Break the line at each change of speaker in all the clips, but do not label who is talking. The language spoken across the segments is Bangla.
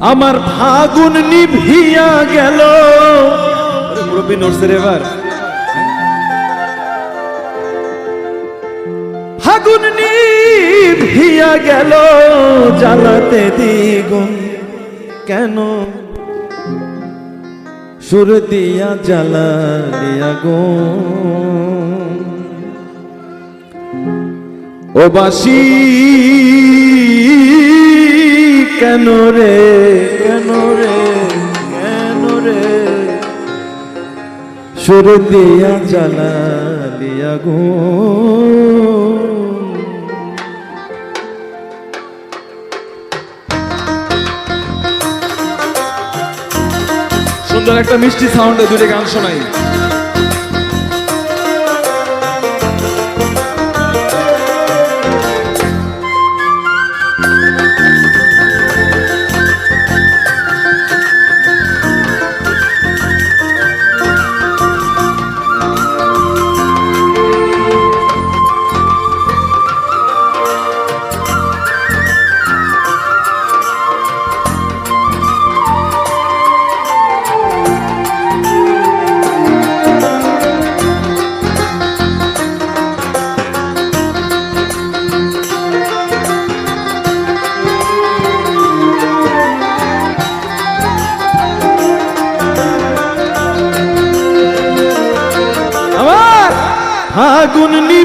আমার ফাগুন নিভিয়া গেল। ফাগুন নিভিয়া গেল, জ্বালাতে দ্বিগুণ কেন? সুর দিয়া জ্বালালিয়া গো। ও বাসি কেন রে কেন রে কেন রে? সুর দিয়া জ্বালালিয়া গো সুন্দর একটা মিষ্টি সাউন্ডে দুটো গান শোনাই।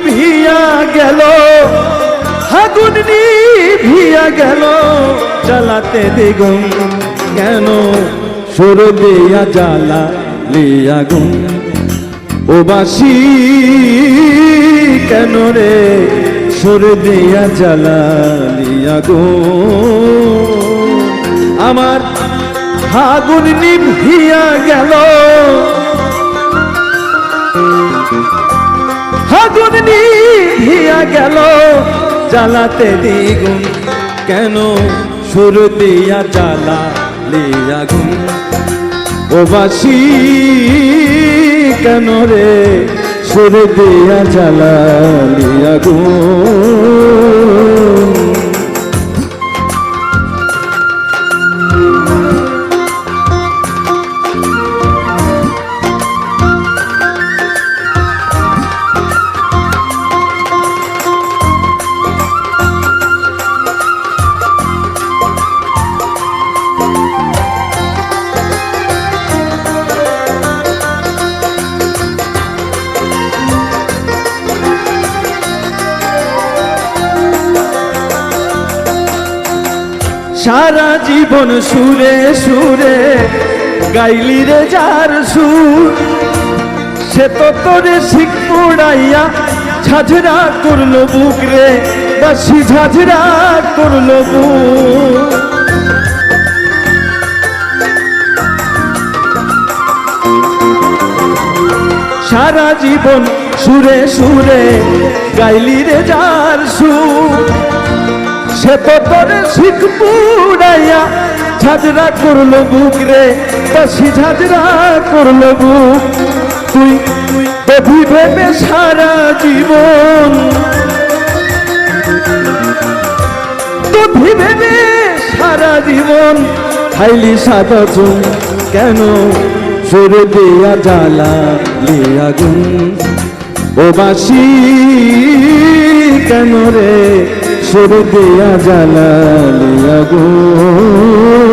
নিভিয়া গেল, আগুন নিভিয়া গেল, জ্বালাতে দ্বিগুণ। কেন সুর দিয়া জ্বালা লিয়া গুণ? ও বাসি, কেন রে সুর দিয়া জ্বালা লিয়া গুণ? আমার আগুন নিভিয়া গেল। আগুন নিভিয়া গেল, জ্বালাতে দ্বিগুণ। কেন সুর দিয়া জ্বালা বাসি, কেন রে সুর দিয়া জ্বালা লিয়া সারা জীবন সুরে সুরে গাইলি রে যার সুর। সে তো তোরে শিখ পড়াইয়া ঝাঝরা করল বুক রে, বাসি ঝাঝরা করল বুক। সারা জীবন সুরে সুরে গাইলি রে যার সুর। সে তো তোরে শিখ পুড়াইয়া ঝাঁঝরা করল বুক রে বাসি ঝাঁঝরা করল বুক। তুই প্রভু ভেবে সারা জীবন। প্রভু ভেবে সারা জীবন। খাইলি চুন, কেন সুর দিয়া জ্বালা লিয়া গুণ ও বাসি কেন রে সুর দিয়া জ্বালা লিয়া গুণ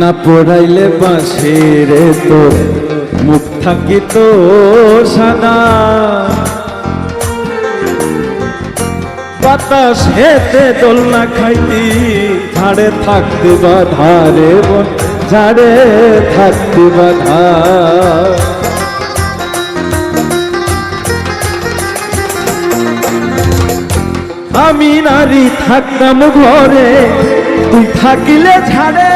না পড়াইলে বাঁশের তো মুখ থাকিত সাদা। বাতাস হেতে দোলনা খাইতি, ঝাড়ে থাকতে বা ধারে বন ঝাড়ে থাকতে বা আমি নারী থাকতাম ঘরে, তুই থাকিলে ঝাড়ে।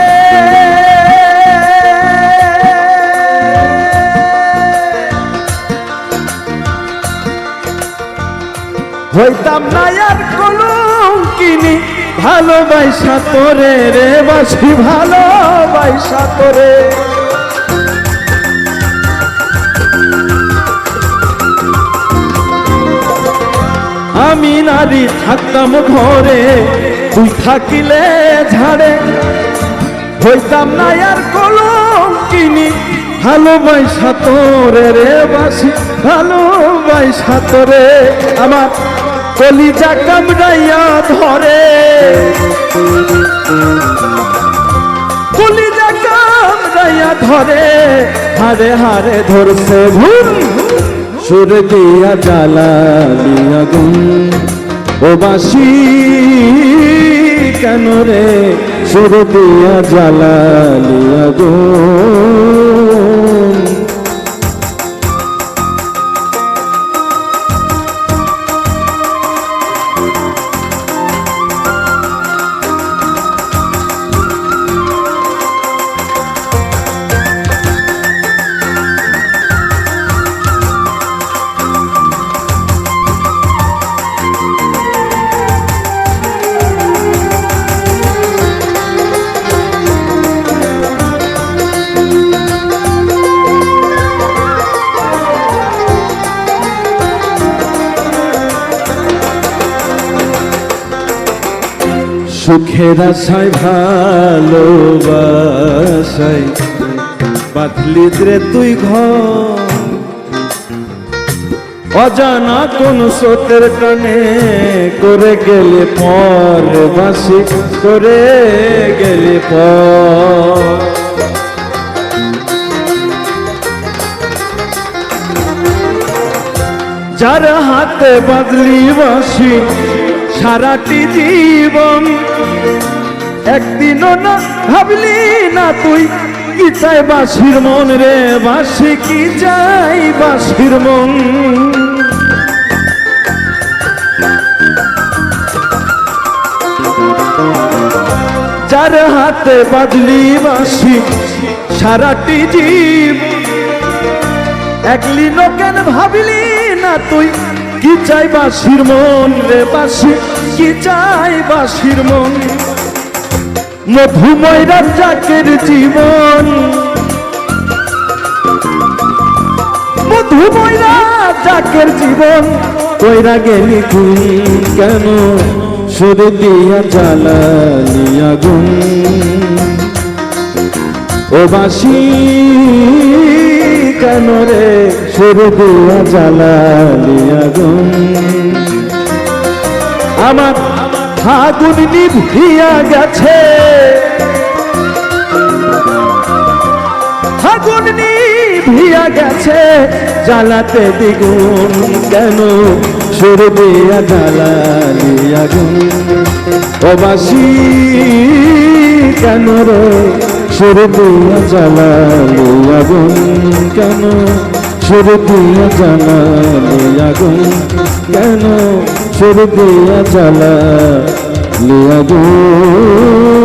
হইতাম না আর কলম কিনি ভালোবাসা তোরে রে বাসি ভালোবাসা তোরে। আমি নারী থাকতাম ঘরে, তুই থাকিলে ঝাড়ে। হইতাম না আর কলম কিনি ভালোবাসা তোরে রে বাসি ভালোবাসা তোরে। আমার কলিজা কামড়াইয়া ধরে। কলিজা কামড়াইয়া ধরে। হারে হারে ধরছে ভুল সুর দিয়া জ্বালালি আগুন ও বাসি, কেন রে? সুর দিয়া জ্বালালি আগুন সুখের আশায় ভালোবাসাই বাতলি রে তুই ঘর। অজানা কোন স্রোতের টানে করে গেলে পর বাসি করে গেলে পর। যার হাতে বাদলি বাসি সারাটি জীবন একদিনও না ভাবলি না তুই। কি চাই বাসির মন রে? বাসি কি চাই বাসির মন? যার হাতে বাদলি বাসি সারাটি জীব একলি কেন ভাবলি না তুই? কি চাই বাসির মন রে বাসি? কি চাই বাসির মন? মধুময় রাজাকের জীবন। মধুময় রাজাকের জীবন। কইরা গেলি তুই কেন? সুর দিয়া জ্বালালি আগুন। ও বাসি কেন রে দিয়া জ্বালালি আগুন? আমার ফাগুন নিভিয়া গেছে। ফাগুন নিভিয়া গেছে, জ্বালাতে দ্বিগুণ কেন সুর দিয়া জ্বালালি আগুন? ও বাসি কেন রে সুর দিয়া জ্বালালি আগুন কেন? সুর দিয়া জ্বালালি আগুন কেন? সুর দিয়া জ্বালালি আগুন